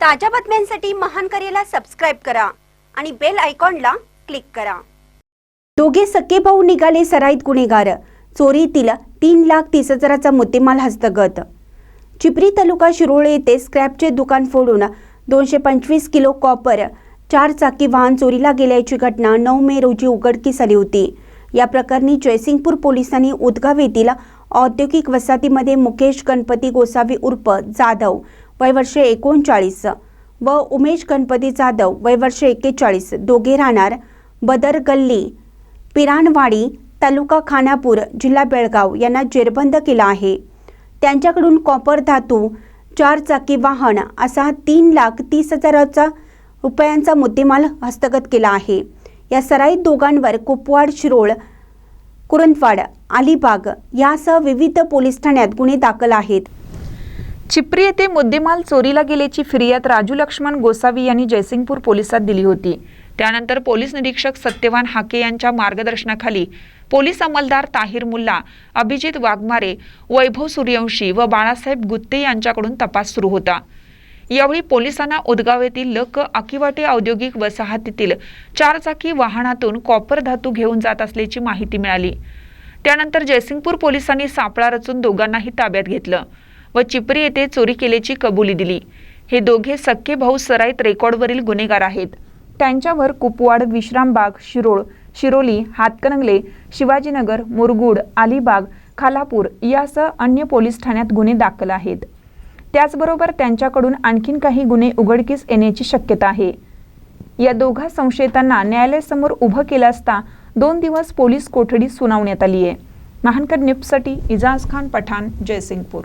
ताज्या बातम्यांसाठी महान करेला सबस्क्राईब करा आणि बेल आयकॉनला क्लिक करा. दोघे सख्खे भाऊ निघाले सराईत गुन्हेगार. चोरीतील तीन लाख तीस हजाराचा मुद्देमाल हस्तगत. चिपरी तालुका शिरोळे येथे स्क्रॅपचे दुकान फोडून दोनशे पंचवीस किलो कॉपर चार चाकी वाहन चोरीला गेल्याची घटना नऊ मे रोजी उघडकीस आली होती. या प्रकरणी जयसिंगपूर पोलिसांनी उदगाव येथील औद्योगिक वसाहतीमध्ये मुकेश गणपती गोसावी उर्फ जाधव वयवर्षे एकोणचाळीस. व उमेश गणपती जाधव वयवर्षे एक्केचाळीस. दोघे राहणार बदर गल्ली पिराणवाडी तालुका खानापूर जिल्हा बेळगाव यांना जेरबंद केला आहे. त्यांच्याकडून कॉपर धातू चार चाकी वाहन असा तीन लाख तीस हजाराचा रुपयांचा मुद्देमाल हस्तगत केला आहे. या सराईत दोघांवर कुपवाड शिरोळ कुरंदवाड अलिबाग यासह विविध पोलीस ठाण्यात गुन्हे दाखल आहेत. चिपरी येथे मुद्देमाल चोरीला गेल्याची फिर्याद राजू लक्ष्मण गोसावी यांनी जयसिंगपूर पोलिसात दिली होती. त्यानंतर पोलीस निरीक्षक सत्यवान हाके यांच्या मार्गदर्शनाखाली पोलीस अंमलदार ताहिर मुल्ला अभिजित वाघमारे वैभव सूर्यवंशी व बाळासाहेब गुत्ते यांच्याकडून तपास सुरू होता. यावेळी पोलिसांना उदगाव येथील लक अकिवाटे औद्योगिक वसाहतीतील चारचाकी वाहनातून कॉपर धातू घेऊन जात असल्याची माहिती मिळाली. त्यानंतर जयसिंगपूर पोलिसांनी सापळा रचून दोघांनाही ताब्यात घेतलं. व चिपरी येथे चोरी केल्याची कबुली दिली. हे दोघे सख्खे भाऊ सराईत रेकॉर्डवरील गुन्हेगार आहेत. त्यांच्यावर कुपवाड विश्रामबाग शिरोळ शिरोली हातकणंगले शिवाजीनगर मुरगुड अलिबाग खालापूर यासह अन्य पोलीस ठाण्यात गुन्हे दाखल आहेत. त्याचबरोबर त्यांच्याकडून आणखीन काही गुन्हे उघडकीस येण्याची शक्यता आहे. या दोघा संशयितांना न्यायालयासमोर उभं केलं असता दोन दिवस पोलीस कोठडी सुनावण्यात आली आहे महानकर निप्ससाठी इजाज खान पठाण जयसिंगपूर.